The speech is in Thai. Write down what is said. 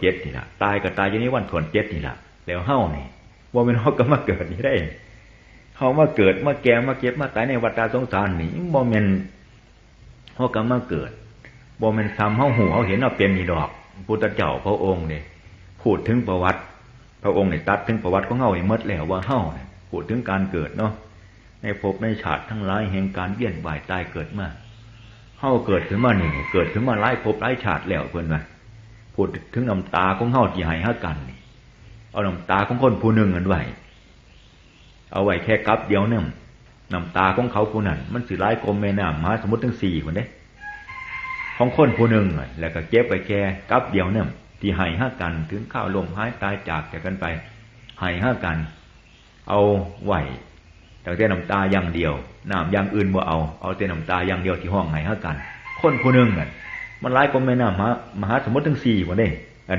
เจ็ดนี่ละตายก็ตายอยู่ในวันถวนเจ็ดนี่ละแล้วเฮ้านี่ว่าเป็นเฮาก็มาเกิดนี่ได้เฮามาเกิดมาแก่มาเก็บมาตายในวัฏสงสารนี่บ่แม่นเฮาก็มาเกิดบ่แม่นซ้ำเฮาหูเฮาเห็นเอาเป็นนี่ดอกพุทธเจ้าพระองค์นี่พูดถึงประวัติ พระองค์นี่ตัดถึงประวัติของเฮาให้มดแล้วว่าเฮ้าเนี่ยพูดถึงการเกิดเนาะในภพในชาติทั้งหลายแห่งการเวียนว่ายตายเกิดมาเฮาเกิดขึ้นมานี่เกิดขึ้นมาหลายภพหลายชาติแล้วเพิ่นว่า พูดถึงน้ำตาของเฮาที่ให้หากัน เอาน้ำตาของคนผู้หนึ่งอันไว้เอาไว้แค่กับเดียวเนี่ยน้ำตาของเขาผู้นั้น มันสิร้ายกลมแม่น้ำมหาสมุทรทั้งสี่คนเด้ของคนผู้หนึ่งแล้วก็เก็บไปแค่กับเดียวเนี่ยที่ให้ห้ากัน ถึงข้าวลมหายตายจากจากกันไปให้ห้ากัน เอาไหวแต่แต่น้ำตาอย่างเดียวน้ำอย่างอื่นบ่เอา เอาแต่น้ำตาอย่างเดียวที่ห้องให้ห้ากัน คนผู้หนึ่งน่ะ มันร้ายกลมแม่น้ำมหามหาสมุทรทั้งสี่คนเด้